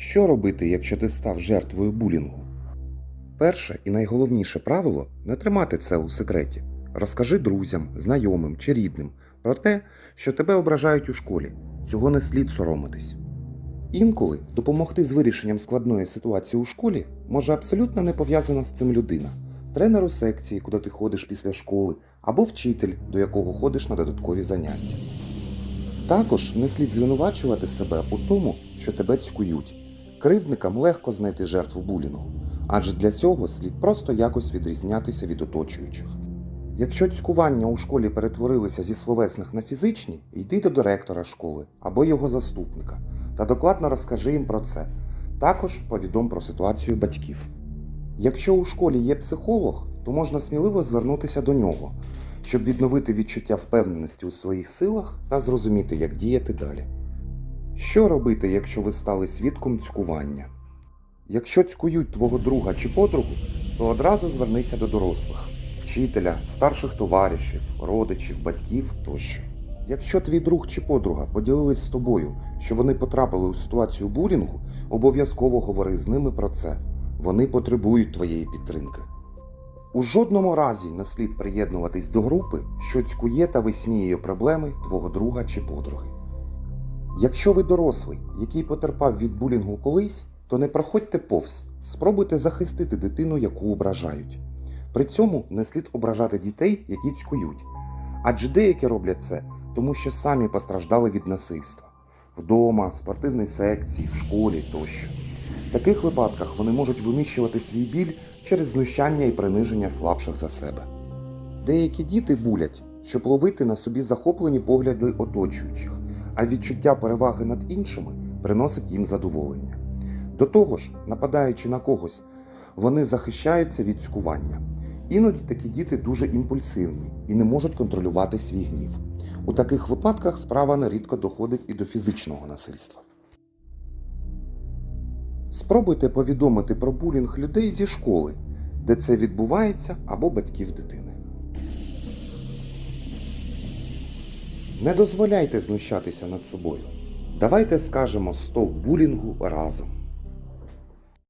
Що робити, якщо ти став жертвою булінгу? Перше і найголовніше правило не тримати це у секреті. Розкажи друзям, знайомим чи рідним про те, що тебе ображають у школі. Цього не слід соромитись. Інколи допомогти з вирішенням складної ситуації у школі може абсолютно не пов'язана з цим людина, тренер у секції, куди ти ходиш після школи, або вчитель, до якого ходиш на додаткові заняття. Також не слід звинувачувати себе у тому, що тебе цькують. Кривдникам легко знайти жертву булінгу, адже для цього слід просто якось відрізнятися від оточуючих. Якщо цькування у школі перетворилися зі словесних на фізичні, йди до директора школи або його заступника та докладно розкажи їм про це. Також повідом про ситуацію батьків. Якщо у школі є психолог, то можна сміливо звернутися до нього, щоб відновити відчуття впевненості у своїх силах та зрозуміти, як діяти далі. Що робити, якщо ви стали свідком цькування? Якщо цькують твого друга чи подругу, то одразу звернися до дорослих вчителя, старших товаришів, родичів, батьків тощо. Якщо твій друг чи подруга поділились з тобою, що вони потрапили у ситуацію булінгу, обов'язково говори з ними про це. Вони потребують твоєї підтримки. У жодному разі не слід приєднуватись до групи, що цькує та висміює проблеми твого друга чи подруги. Якщо ви дорослий, який потерпав від булінгу колись, то не проходьте повз, спробуйте захистити дитину, яку ображають. При цьому не слід ображати дітей, які цькують. Адже деякі роблять це, тому що самі постраждали від насильства вдома, спортивній секції, в школі тощо. В таких випадках вони можуть винищувати свій біль через знущання і приниження слабших за себе. Деякі діти булять, щоб ловити на собі захоплені погляди оточуючих, а відчуття переваги над іншими приносить їм задоволення. До того ж, нападаючи на когось, вони захищаються від цькування. Іноді такі діти дуже імпульсивні і не можуть контролювати свій гнів. У таких випадках справа нерідко доходить і до фізичного насильства. Спробуйте повідомити про булінг людей зі школи, де це відбувається або батьків дитини. Не дозволяйте знущатися над собою. Давайте скажемо стоп булінгу разом.